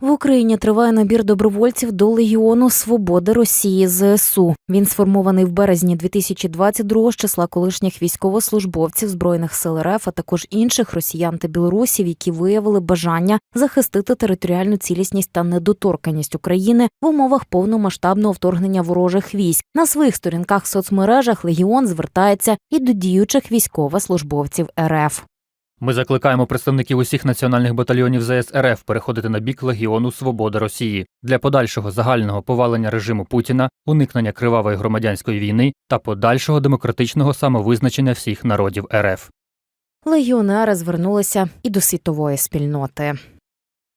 В Україні триває набір добровольців до Легіону Свободи Росії ЗСУ. Він сформований в березні 2022 з числа колишніх військовослужбовців збройних сил РФ, а також інших росіян та білорусів, які виявили бажання захистити територіальну цілісність та недоторканність України в умовах повномасштабного вторгнення ворожих військ. На своїх сторінках в соцмережах Легіон звертається і до діючих військовослужбовців РФ. Ми закликаємо представників усіх національних батальйонів ЗС РФ переходити на бік Легіону Свобода Росії для подальшого загального повалення режиму Путіна, уникнення кривавої громадянської війни та подальшого демократичного самовизначення всіх народів РФ. Легіонери звернулися і до світової спільноти.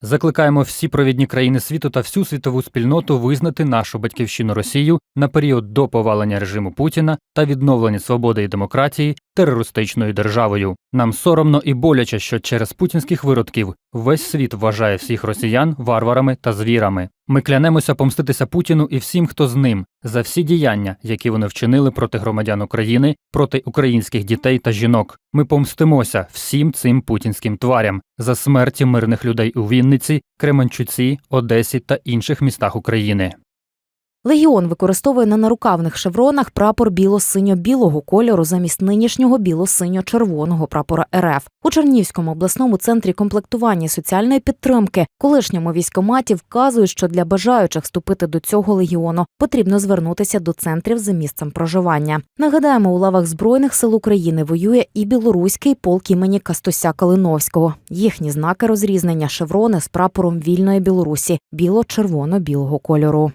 Закликаємо всі провідні країни світу та всю світову спільноту визнати нашу батьківщину Росію на період до повалення режиму Путіна та відновлення свободи і демократії терористичною державою. Нам соромно і боляче, що через путінських виродків весь світ вважає всіх росіян варварами та звірами. Ми клянемося помститися Путіну і всім, хто з ним, за всі діяння, які вони вчинили проти громадян України, проти українських дітей та жінок. Ми помстимося всім цим путінським тварям за смерті мирних людей у Вінниці, Кременчуці, Одесі та інших містах України. Легіон використовує на нарукавних шевронах прапор біло-синьо-білого кольору замість нинішнього біло-синьо-червоного прапора РФ. У Чернівському обласному центрі комплектування соціальної підтримки колишньому військоматі вказують, що для бажаючих вступити до цього легіону потрібно звернутися до центрів за місцем проживання. Нагадаємо, у лавах збройних сил України воює і білоруський полк імені Кастуся Калиновського. Їхні знаки розрізнення шеврони з прапором вільної Білорусі біло-червоно-білого кольору.